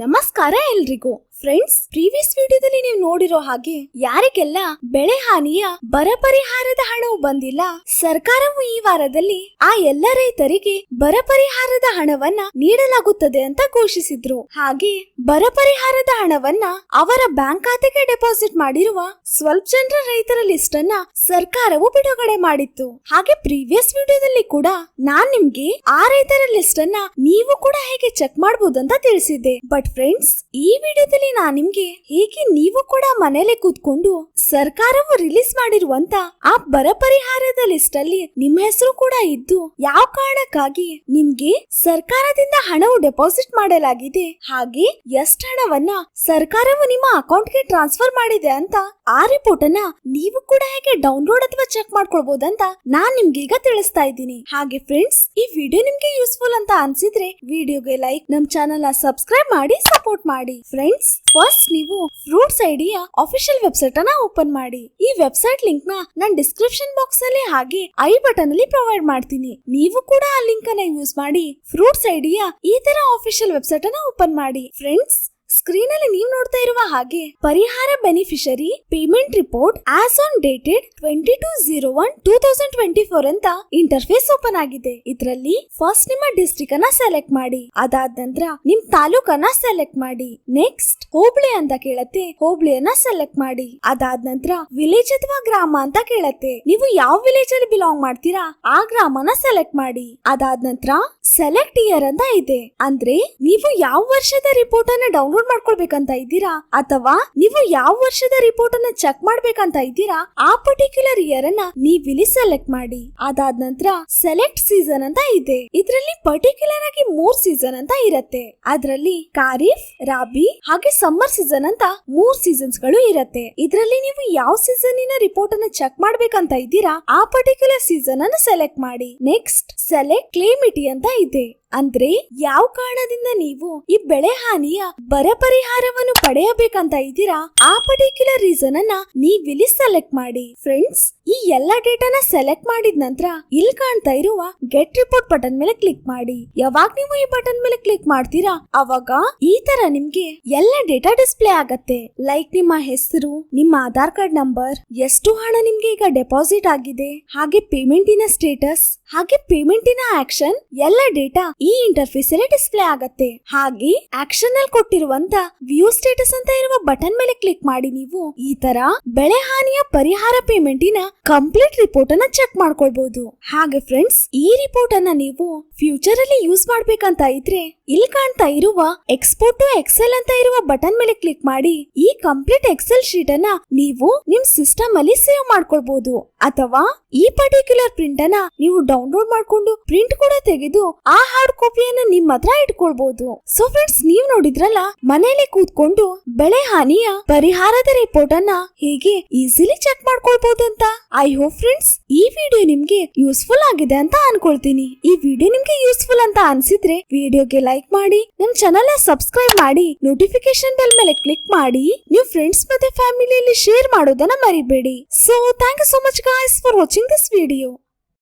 ನಮಸ್ಕಾರ ಎಲ್ರಿಗೂ. Friends previous ವಿಡಿಯೋದಲ್ಲಿ ನೀವು ನೋಡಿರೋ ಹಾಗೆ ಯಾರಿಗೆಲ್ಲ ಬೆಳೆ ಹಾನಿಯ ಬರ ಪರಿಹಾರದ ಹಣವು ಬಂದಿಲ್ಲ, ಸರ್ಕಾರವು ಈ ವಾರದಲ್ಲಿ ಆ ಎಲ್ಲ ರೈತರಿಗೆ ಬರ ಪರಿಹಾರದ ಹಣವನ್ನ ನೀಡಲಾಗುತ್ತದೆ ಅಂತ ಘೋಷಿಸಿದ್ರು. ಹಾಗೆ ಬರ ಪರಿಹಾರದ ಹಣವನ್ನ ಅವರ ಬ್ಯಾಂಕ್ ಖಾತೆಗೆ ಡೆಪಾಸಿಟ್ ಮಾಡಿರುವ ಸ್ವಲ್ಪ ಜನರ ರೈತರ ಲಿಸ್ಟ್ ಅನ್ನ ಸರ್ಕಾರವು ಬಿಡುಗಡೆ ಮಾಡಿತ್ತು. ಹಾಗೆ ಪ್ರೀವಿಯಸ್ ವಿಡಿಯೋದಲ್ಲಿ ಕೂಡ ನಾನ್ ನಿಮ್ಗೆ ಆ ರೈತರ ಲಿಸ್ಟ್ ಅನ್ನ ನೀವು ಕೂಡ ಹೇಗೆ ಚೆಕ್ ಮಾಡಬಹುದು ಅಂತ ತಿಳಿಸಿದ್ದೆ. ಬಟ್ ಫ್ರೆಂಡ್ಸ್ ಈ ವಿಡಿಯೋದಲ್ಲಿ ನಾನ್ ನಿಮ್ಗೆ? ಹೇಗೆ ನೀವು ಕೂಡ ಮನೇಲೆ ಕೂತ್ಕೊಂಡು ಸರ್ಕಾರವು ರಿಲೀಸ್ ಮಾಡಿರುವಂತ ಆ ಬರ ಪರಿಹಾರದ ಲಿಸ್ಟ್ ಅಲ್ಲಿ ನಿಮ್ಮ ಹೆಸರು ಕೂಡ ಇದ್ದು ಯಾವ ಕಾರಣಕ್ಕಾಗಿ ನಿಮ್ಗೆ ಸರ್ಕಾರದಿಂದ ಹಣವು ಡೆಪಾಸಿಟ್ ಮಾಡಲಾಗಿದೆ? ಹಾಗೆ ಎಷ್ಟ್ ಹಣವನ್ನ ಸರ್ಕಾರವು ನಿಮ್ಮ ಅಕೌಂಟ್ಗೆ ಟ್ರಾನ್ಸ್ಫರ್ ಮಾಡಿದೆ ಅಂತ ಆ ರಿಪೋರ್ಟ್ ಅನ್ನ ನೀವು ಕೂಡ ಹೇಗೆ ಡೌನ್ಲೋಡ್ ಅಥವಾ ಚೆಕ್ ಮಾಡ್ಕೊಳ್ಬಹುದಂತ ನಾನ್ ನಿಮ್ಗೆ ಈಗ ತಿಳಿಸ್ತಾ ಇದ್ದೀನಿ. ಹಾಗೆ ಫ್ರೆಂಡ್ಸ್ ಈ ವಿಡಿಯೋ ನಿಮ್ಗೆ ಯೂಸ್ಫುಲ್ ಅಂತ ಅನ್ಸಿದ್ರೆ ವಿಡಿಯೋಗೆ ಲೈಕ್ ನಮ್ ಚಾನೆಲ್ನ ಸಬ್ಸ್ಕ್ರೈಬ್ ಮಾಡಿ ಸಪೋರ್ಟ್ ಮಾಡಿ. ಫ್ರೆಂಡ್ಸ್ ಫಸ್ಟ್ ನೀವು ಫ್ರೂಟ್ಸ್ ಐಡಿಯ ಅಫಿಷಿಯಲ್ ವೆಬ್ಸೈಟ್ ಅನ್ನ ಓಪನ್ ಮಾಡಿ. ಈ ವೆಬ್ಸೈಟ್ ಲಿಂಕ್ನ ನಾನು ಡಿಸ್ಕ್ರಿಪ್ಷನ್ ಬಾಕ್ಸ್ ಅಲ್ಲಿ ಹಾಗೆ ಐ ಬಟನ್ ಅಲ್ಲಿ ಪ್ರೊವೈಡ್ ಮಾಡ್ತೀನಿ. ನೀವು ಕೂಡ ಆ ಲಿಂಕ್ ಅನ್ನ ಯೂಸ್ ಮಾಡಿ ಫ್ರೂಟ್ಸ್ ಐಡಿಯ ಈ ತರ ಅಫಿಷಿಯಲ್ ವೆಬ್ಸೈಟ್ ಅನ್ನ ಓಪನ್ ಮಾಡಿ. ಫ್ರೆಂಡ್ಸ್ ಸ್ಕ್ರೀನ್ ಅಲ್ಲಿ ನೀವು ನೋಡ್ತಾ ಇರುವ ಹಾಗೆ ಪರಿಹಾರ beneficiary payment report as on dated twenty two zero one two thousand twenty four ಅಂತ ಇಂಟರ್ಫೇಸ್ ಓಪನ್ ಆಗಿದೆ. ಇದರಲ್ಲಿ ಫಸ್ಟ್ ನಿಮ್ಮ ಡಿಸ್ಟ್ರಿಕ್ಟ್ ಅನ್ನ ಸೆಲೆಕ್ಟ್ ಮಾಡಿ. ಅದಾದ ನಂತರ ನಿಮ್ ತಾಲೂಕನ್ನ ಸೆಲೆಕ್ಟ್ ಮಾಡಿ. ನೆಕ್ಸ್ಟ್ ಹೋಬಳಿ ಅಂತ ಕೇಳತ್ತೆ ಹೋಬಳಿಯನ್ನ ಸೆಲೆಕ್ಟ್ ಮಾಡಿ. ಅದಾದ ನಂತರ ವಿಲೇಜ್ ಅಥವಾ ಗ್ರಾಮ ಅಂತ ಕೇಳತ್ತೆ. ನೀವು ಯಾವ ವಿಲೇಜ್ ಅಲ್ಲಿ ಬಿಲಾಂಗ್ ಮಾಡ್ತೀರಾ, ಆ ಗ್ರಾಮನ ಸೆಲೆಕ್ಟ್ ಮಾಡಿ. ಅದಾದ ನಂತರ ಸೆಲೆಕ್ಟ್ ಇಯರ್ ಅಂತ ಇದೆ. ಅಂದ್ರೆ ನೀವು ಯಾವ ವರ್ಷದ ರಿಪೋರ್ಟ್ ಅನ್ನ ಡೌನ್ಲೋಡ್ ಮಾಡ್ಕೊಳ್ಬೇಕಂತ ಇದ್ದೀರಾ? ಅಥವಾ ನೀವು ಯಾವ ವರ್ಷದ ರಿಪೋರ್ಟ್ ಅನ್ನ ಚೆಕ್ ಮಾಡ್ಬೇಕಂತ ಇದ್ದೀರಾ? ಆ ಪರ್ಟಿಕ್ಯುಲರ್ ಇಯರ್ ಅನ್ನ ನೀವ್ ಇಲ್ಲಿ ಸೆಲೆಕ್ಟ್ ಮಾಡಿ. ಅದಾದ ನಂತರ ಸೆಲೆಕ್ಟ್ ಸೀಸನ್ ಅಂತ ಇದೆ. ಇದರಲ್ಲಿ ಪರ್ಟಿಕ್ಯುಲರ್ ಆಗಿ ಮೂರ್ ಸೀಸನ್ ಅಂತ ಇರತ್ತೆ. ಅದರಲ್ಲಿ ಖಾರಿಫ್, ರಾಬಿ ಹಾಗೆ ಸಮ್ಮರ್ ಸೀಸನ್ ಅಂತ ಮೂರ್ ಸೀಸನ್ಸ್ಗಳು ಇರತ್ತೆ. ಇದರಲ್ಲಿ ನೀವು ಯಾವ ಸೀಸನ್ ರಿಪೋರ್ಟ್ ಅನ್ನ ಚೆಕ್ ಮಾಡ್ಬೇಕಂತ ಇದ್ದೀರಾ? ಆ ಪರ್ಟಿಕ್ಯುಲರ್ ಸೀಸನ್ ಅನ್ನು ಸೆಲೆಕ್ಟ್ ಮಾಡಿ. ನೆಕ್ಸ್ಟ್ ಸೆಲೆಕ್ಟ್ ಕ್ಲೇಮಿಟಿ ಅಂತ ಇದೆ. ಅಂದ್ರೆ ಯಾವ ಕಾರಣದಿಂದ ನೀವು ಈ ಬೆಳೆ ಹಾನಿಯ ಬರ ಪರಿಹಾರವನ್ನು ಪಡೆಯಬೇಕಂತ ಇದ್ದೀರಾ? ಆ ಪರ್ಟಿಕ್ಯುಲರ್ ರೀಸನ್ ಅನ್ನ ನೀವ್ ಇಲ್ಲಿ ಸೆಲೆಕ್ಟ್ ಮಾಡಿ. ಫ್ರೆಂಡ್ಸ್ ಈ ಎಲ್ಲಾ ಡೇಟಾನ ಸೆಲೆಕ್ಟ್ ಮಾಡಿದ ನಂತರ ಇಲ್ಲಿ ಕಾಣ್ತಾ ಇರುವ ಗೆಟ್ ರಿಪೋರ್ಟ್ ಬಟನ್ ಮೇಲೆ ಕ್ಲಿಕ್ ಮಾಡಿ. ಯಾವಾಗ ನೀವು ಈ ಬಟನ್ ಮೇಲೆ ಕ್ಲಿಕ್ ಮಾಡ್ತೀರಾ, ಅವಾಗ ಈ ತರ ನಿಮ್ಗೆ ಎಲ್ಲ ಡೇಟಾ ಡಿಸ್ಪ್ಲೇ ಆಗತ್ತೆ. ಲೈಕ್ ನಿಮ್ಮ ಹೆಸರು, ನಿಮ್ಮ ಆಧಾರ್ ಕಾರ್ಡ್ ನಂಬರ್ ಎಷ್ಟು ಹಣ ನಿಮ್ಗೆ ಈಗ ಡೆಪಾಸಿಟ್ ಆಗಿದೆ, ಹಾಗೆ ಪೇಮೆಂಟಿನ ಸ್ಟೇಟಸ್ ಹಾಗೆ ಪೇಮೆಂಟಿನ ಆಕ್ಷನ್ ಎಲ್ಲ ಡೇಟಾ ಈ ಇಂಟರ್ಫೇಸ್ ಅಲ್ಲಿ ಡಿಸ್ಪ್ಲೇ ಆಗತ್ತೆ. ಹಾಗೆ ಆಕ್ಷನ್ ಅಲ್ಲಿ ಕೊಟ್ಟಿರುವಂತ ವ್ಯೂ ಸ್ಟೇಟಸ್ ಅಂತ ಇರುವ ಬಟನ್ ಮೇಲೆ ಕ್ಲಿಕ್ ಮಾಡಿ ನೀವು ಈ ತರ ಬೆಳೆ ಹಾನಿಯ ಪರಿಹಾರ ಪೇಮೆಂಟಿನ ಕಂಪ್ಲೀಟ್ ರಿಪೋರ್ಟ್ ಅನ್ನ ಚೆಕ್ ಮಾಡ್ಕೊಳ್ಬಹುದು ಹಾಗೆ ಫ್ರೆಂಡ್ಸ್ ಈ ರಿಪೋರ್ಟ್ ಅನ್ನ ನೀವು ಫ್ಯೂಚರ್ ಅಲ್ಲಿ ಯೂಸ್ ಮಾಡ್ಬೇಕಂತ ಇದ್ರೆ ಇಲ್ಲಿ ಕಾಣ್ತಾ ಇರುವ ಎಕ್ಸ್ಪೋರ್ಟ್ ಟು ಎಕ್ಸೆಲ್ ಅಂತ ಇರುವ ಬಟನ್ ಮೇಲೆ ಕ್ಲಿಕ್ ಮಾಡಿ ಈ ಕಂಪ್ಲೀಟ್ ಎಕ್ಸೆಲ್ ಶೀಟ್ ಅನ್ನ ನೀವು ನಿಮ್ ಸಿಸ್ಟಮ್ ಅಲ್ಲಿ ಸೇವ್ ಮಾಡ್ಕೊಳ್ಬಹುದು ಅಥವಾ ಈ ಪರ್ಟಿಕ್ಯುಲರ್ ಪ್ರಿಂಟ್ ಅನ್ನ ನೀವು ಡೌನ್ಲೋಡ್ ಮಾಡ್ಕೊಂಡು ಪ್ರಿಂಟ್ ಕೂಡ ತೆಗೆದು ಆ ಕಾಪಿಯನ್ನ ನಿಮ್ಮ ಹತ್ರ ಇಟ್ಕೊಳ್ಬಹುದು ಸೊ ಫ್ರೆಂಡ್ಸ್ ನೀವ್ ನೋಡಿದ್ರಲ್ಲ, ಮನೇಲಿ ಕೂತ್ಕೊಂಡು ಬೆಳೆ ಹಾನಿಯ ಪರಿಹಾರದ ರಿಪೋರ್ಟ್ ಅನ್ನ ಹೇಗೆ ಈಸಿಲಿ ಚೆಕ್ ಮಾಡ್ಕೊಳ್ಬಹುದು ಅಂತ? ಐ ಹೋಪ್ ಫ್ರೆಂಡ್ಸ್ ಈ ವಿಡಿಯೋ ನಿಮ್ಗೆ ಯೂಸ್ಫುಲ್ ಆಗಿದೆ ಅಂತ ಅನ್ಕೊಳ್ತೀನಿ. ಈ ವಿಡಿಯೋ ನಿಮ್ಗೆ ಯೂಸ್ಫುಲ್ ಅಂತ ಅನ್ಸಿದ್ರೆ ವಿಡಿಯೋಗೆ ಲೈಕ್ ಮಾಡಿ, ನಮ್ ಚಾನಲ್ ಸಬ್ಸ್ಕ್ರೈಬ್ ಮಾಡಿ ನೋಟಿಫಿಕೇಶನ್ ಬೆಲ್ ಮೇಲೆ ಕ್ಲಿಕ್ ಮಾಡಿ, ನೀವು ಫ್ರೆಂಡ್ಸ್ ಮತ್ತೆ ಫ್ಯಾಮಿಲಿಯಲ್ಲಿ ಶೇರ್ ಮಾಡೋದನ್ನ ಮರಿಬೇಡಿ. So thank you so much guys for watching this video